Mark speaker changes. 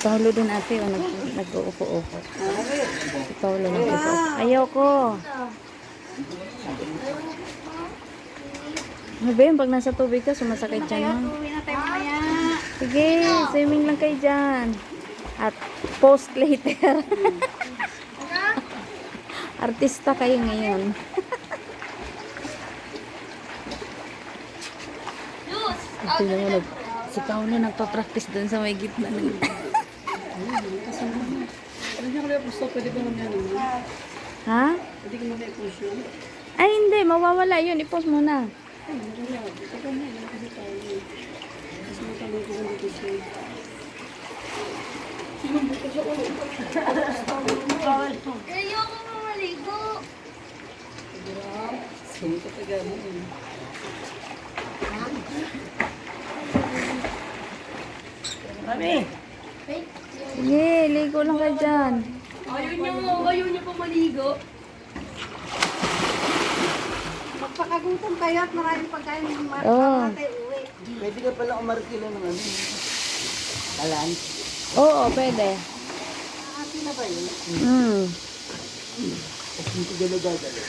Speaker 1: Paulo din ate, o nag, nag-uupo-upo. Si Paulo nag-uupo. Ayoko. Ano ba yun? Pag nasa tubig ka, sumasakit
Speaker 2: tayo mamaya.
Speaker 1: Sige, swimming lang kayo dyan. At post later. Artista kayo ngayon. Tingnan mo, nag, si Paolo nagpa-practice dun sa may gitna. ng- ha? Ay, hindi. Mawawala yun. I-post mo na.
Speaker 3: Ay, hindi ko yan. Ito ka na. Ito kasi Kasi mo.
Speaker 1: Sige, ligo lang kayo dyan.
Speaker 3: Ayaw niyo, ayaw niyo pa maligo.
Speaker 2: Magpakagutom kayo at maraming pagkain ng mga
Speaker 1: Oo.
Speaker 2: tayo uwi.
Speaker 4: Pwede ka pala umarkila ng ano. Kalan.
Speaker 1: Oo, pwede.
Speaker 2: Ate na ba yun?
Speaker 1: Mm.
Speaker 4: Tapos hindi ko dadalo.